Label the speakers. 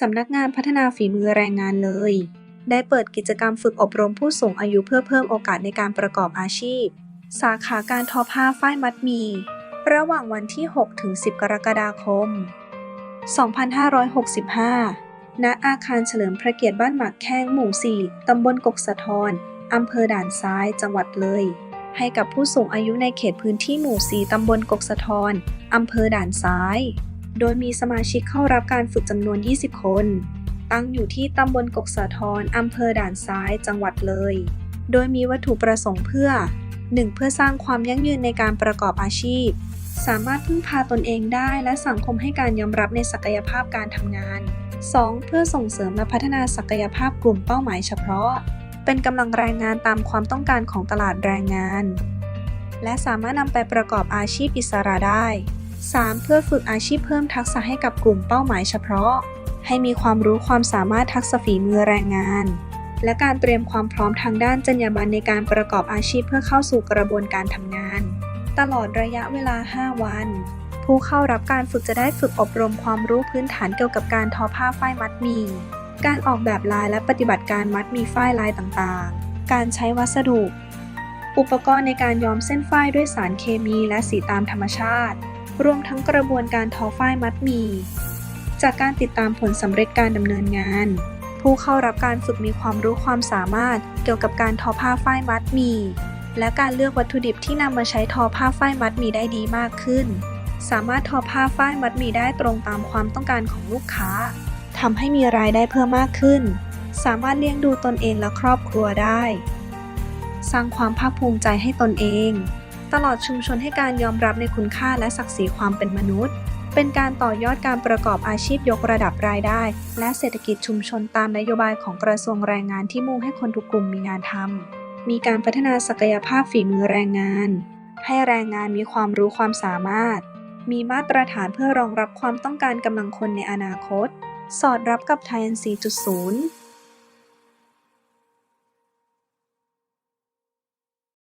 Speaker 1: สำนักงานพัฒนาฝีมือแรงงานเลย ได้เปิดกิจกรรมฝึกอบรมผู้สูงอายุเพื่อเพิ่มโอกาสในการประกอบอาชีพ สาขาการทอผ้าฝ้ายมัดมี ระหว่างวันที่ 6 ถึง 10 กรกฎาคม 2565 ณ อาคารเฉลิมพระเกียรติบ้านหมากแข้งหมู่ 4 ตำบลกกสะทอนอำเภอด่านซ้าย จังหวัดเลย ให้กับผู้สูงอายุในเขตพื้นที่หมู่ 4 ตำบลกกสะทอนอำเภอด่านซ้าย โดยมีสมาชิกเข้ารับการฝึกจำนวน 20 คน ตั้งอยู่ที่ตำบลกกสะทอนอำเภอด่านซ้ายจังหวัดเลย โดยมีวัตถุประสงค์เพื่อ 1. เพื่อสร้างความยั่งยืนในการประกอบอาชีพ สามารถพึ่งพาตนเองได้และสังคมให้การยอมรับในศักยภาพการทำงาน 2. เพื่อส่งเสริมและพัฒนาศักยภาพกลุ่มเป้าหมายเฉพาะ เป็นกำลังแรงงานตามความต้องการของตลาดแรงงาน และสามารถนำไปประกอบอาชีพอิสระได้ 3. เพื่อฝึกอาชีพเพิ่มทักษะให้กับกลุ่มเป้าหมายเฉพาะ ให้มีความรู้ความสามารถทักษะฝีมือแรงงาน และการเตรียมความพร้อมทางด้านจรรยาบรรณในการประกอบอาชีพเพื่อเข้าสู่กระบวนการทำงาน ตลอดระยะเวลา 5 วัน ผู้เข้ารับการฝึกจะได้ฝึกอบรมความรู้พื้นฐานเกี่ยวกับการทอผ้าฝ้ายมัดหมี่การออกแบบลายและปฏิบัติการมัดมีฝ้ายลายต่างๆ การใช้วัสดุ อุปกรณ์ในการย้อมเส้นฝ้ายด้วยสารเคมีและสีตามธรรมชาติ รวมทั้งกระบวนการทอฝ้ายมัดมี จากการติดตามผลสำเร็จการดำเนินงาน ผู้เข้ารับการฝึกมีความรู้ความสามารถเกี่ยวกับการทอผ้าฝ้ายมัดมี และการเลือกวัตถุดิบที่นำมาใช้ทอผ้าฝ้ายมัดมีได้ดีมากขึ้น สามารถทอผ้าฝ้ายมัดมีได้ตรงตามความต้องการของลูกค้าทำให้มีรายได้เพิ่มมากขึ้น สามารถเลี้ยงดูตนเองและครอบครัวได้ สร้างความภาคภูมิใจให้ตนเอง ตลอดชุมชนให้การยอมรับในคุณค่าและศักดิ์ศรีความเป็นมนุษย์ เป็นการต่อยอดการประกอบอาชีพยกระดับรายได้ และเศรษฐกิจชุมชนตามนโยบายของกระทรวงแรงงานที่มุ่งให้คนทุกกลุ่มมีงานทำมีการพัฒนาศักยภาพฝีมือแรงงาน ให้แรงงานมีความรู้ความสามารถ มีมาตรฐานเพื่อรองรับความต้องการกำลังคนในอนาคต สอดรับกับ Thailand 4.0